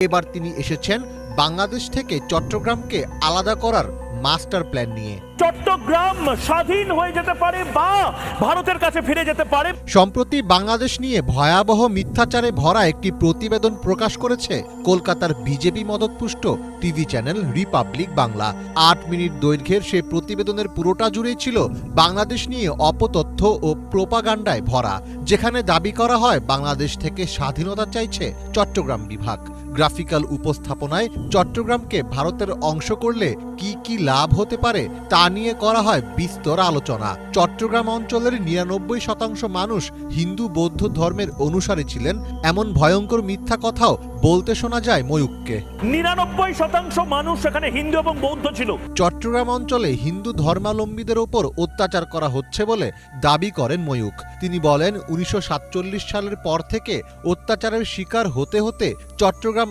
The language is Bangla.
এবার তিনি এসেছেন বাংলাদেশ থেকে চট্টগ্রামকে আলাদা করার মাস্টার প্ল্যান নিয়ে। চট্টগ্রাম স্বাধীন হয়ে যেতে পারে বা ভারতের কাছে ফিরে যেতে পারে। সম্প্রতি বাংলাদেশ নিয়ে ভয়াবহ মিথ্যাচারে ভরা একটি প্রতিবেদন প্রকাশ করেছে কলকাতার বিজেপি মদতপুষ্ট টিভি চ্যানেল রিপাবলিক বাংলা। আট মিনিট দৈর্ঘ্যের সে প্রতিবেদনের পুরোটা জুড়েই ছিল বাংলাদেশ নিয়ে অপতথ্য ও প্রোপাগান্ডায় ভরা, যেখানে দাবি করা হয় বাংলাদেশ থেকে স্বাধীনতা চাইছে চট্টগ্রাম বিভাগ। গ্রাফিক্যাল উপস্থাপনায় চট্টগ্রামকে ভারতের অংশ করলে কি কি লাভ হতে পারে তা নিয়ে করা হয় বিস্তর আলোচনা। চট্টগ্রাম অঞ্চলের নিরানব্বই শতাংশ মানুষ হিন্দু বৌদ্ধ ধর্মের অনুসারী ছিলেন। এমন ভয়ঙ্কর মিথ্যা কথাও বলতে শোনা যায় ময়ূককে। নিরানব্বই শতাংশ মানুষ সেখানে হিন্দু এবং বৌদ্ধ ছিল। চট্টগ্রাম অঞ্চলে হিন্দু ধর্মাবলম্বীদের ওপর অত্যাচার করা হচ্ছে বলে দাবি করেন ময়ূক। তিনি বলেন উনিশশো সাতচল্লিশ সালের পর থেকে অত্যাচারের শিকার হতে হতে চট্টগ্রাম